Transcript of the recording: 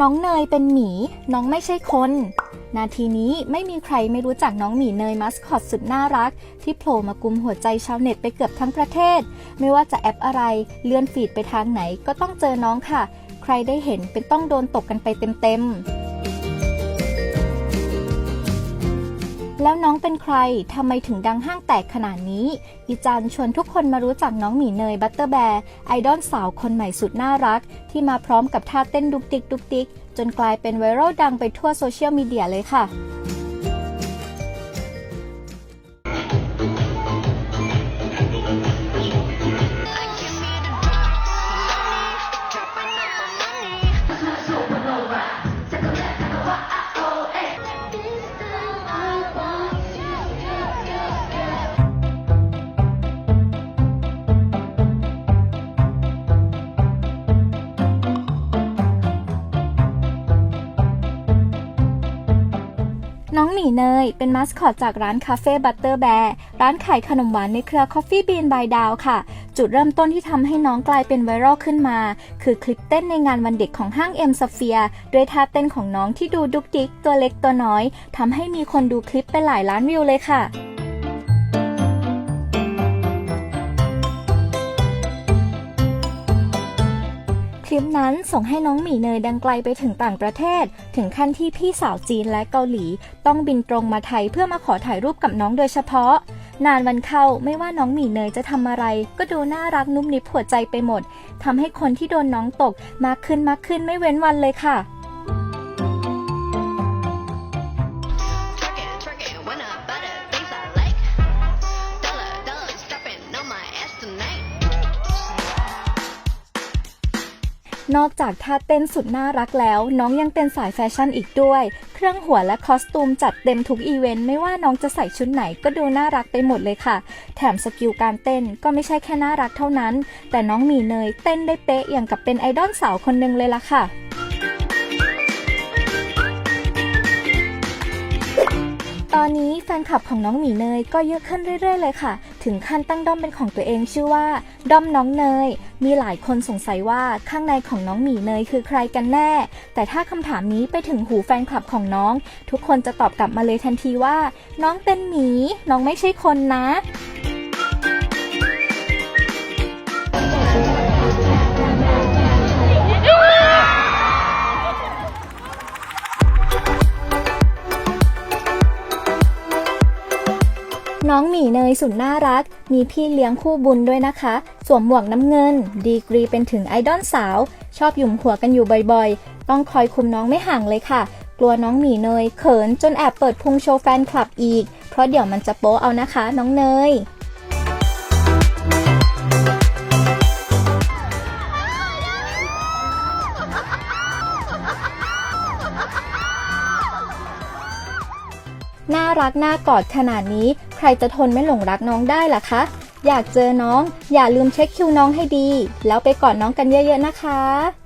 น้องเนยเป็นหมี น้องไม่ใช่คน นาทีนี้ไม่มีใครไม่รู้จักน้องหมีเนยมัสคอตสุดน่ารัก ที่โผล่มากุมหัวใจชาวเน็ตไปเกือบทั้งประเทศ ไม่ว่าจะแอปอะไรเลื่อนฟีดไปทางไหนก็ต้องเจอน้องค่ะ ใครได้เห็นเป็นต้องโดนตกกันไปเต็มๆ แล้วน้องเป็นใคร ทำไมถึงดังห้างแตกขนาดนี้ อีจันชวนทุกคนมารู้จักน้องหมีเนยบัตเตอร์แบร์ ไอดอลสาวคนใหม่สุดน่ารัก ที่มาพร้อมกับท่าเต้นดุกติกดุกติก จนกลายเป็นไวรัลดังไปทั่วโซเชียลมีเดียเลยค่ะ มีเนย เป็นมาสคอตจากร้านคาเฟ่บัตเตอร์แบร์ร้านขายขนมหวานในเครือ Coffee Bean by Dow ค่ะ จุดเริ่มต้นที่ทำให้น้องกลายเป็นไวรัลขึ้นมา คือคลิปเต้นในงานวันเด็กของห้างเอ็มสเฟียด้วยท่าเต้นของน้องที่ดูดุกดิกตัวเล็กตัวน้อยทำให้มีคนดูคลิปไปหลายล้านวิวเลยค่ะ ลิปนั้นส่งให้น้องหมีเนยดังไกลไปถึงต่างประเทศ ถึงขั้นที่พี่สาวจีนและเกาหลี ต้องบินตรงมาไทยเพื่อมาขอถ่ายรูปกับน้องโดยเฉพาะ นานวันเข้าไม่ว่าน้องหมีเนยจะทำอะไร ก็ดูน่ารักนุ่มนิบหัวใจไปหมดทำให้คนที่โดนน้องตกมากขึ้นมากขึ้นไม่เว้นวันเลยค่ะ นอกจากท่าเต้นสุดน่ารักแล้ว น้องยังเป็นสายแฟชั่นอีกด้วย เครื่องหัวและคอสตูมจัดเต็มทุกอีเวนต์ไม่ว่าน้องจะใส่ชุดไหนก็ดูน่ารักไปหมดเลยค่ะ แถมสกิลการเต้นก็ไม่ใช่แค่น่ารักเท่านั้น แต่น้องหมีเนยเต้นได้เป๊ะอย่างกับเป็นไอดอลสาวคนหนึ่งเลยล่ะค่ะตอนนี้แฟนคลับของน้องหมีเนยก็เยอะขึ้นเรื่อยๆเลยค่ะ ถึงขั้นตั้งด้อมเป็นของตัวเองชื่อว่า ด้อมน้องเนย มีหลายคนสงสัยว่าข้างในของน้องหมีเนยคือใครกันแน่ แต่ถ้าคำถามนี้ไปถึงหูแฟนคลับของน้อง ทุกคนจะตอบกลับมาเลยทันทีว่า น้องเป็นหมี น้องไม่ใช่คนนะ น้องหมีเนยสุดน่ารัก มีพี่เลี้ยงคู่บุญด้วยนะคะ สวมหมวกน้ำเงิน ดีกรีเป็นถึงไอดอลสาว ชอบหยุมหัวกันอยู่บ่อยๆ ต้องคอยคุมน้องไม่ห่างเลยค่ะ กลัวน้องหมีเนยเขินจนแอบเปิดพุงโชว์แฟนคลับอีก เพราะเดี๋ยวมันจะโป๊เอานะคะ น้องเนย น่ารักน่ากอดขนาดนี้ ใครจะทนไม่หลงรักน้องได้ล่ะคะ อยากเจอน้อง อย่าลืมเช็คคิวน้องให้ดี แล้วไปกอดน้องกันเยอะๆนะคะ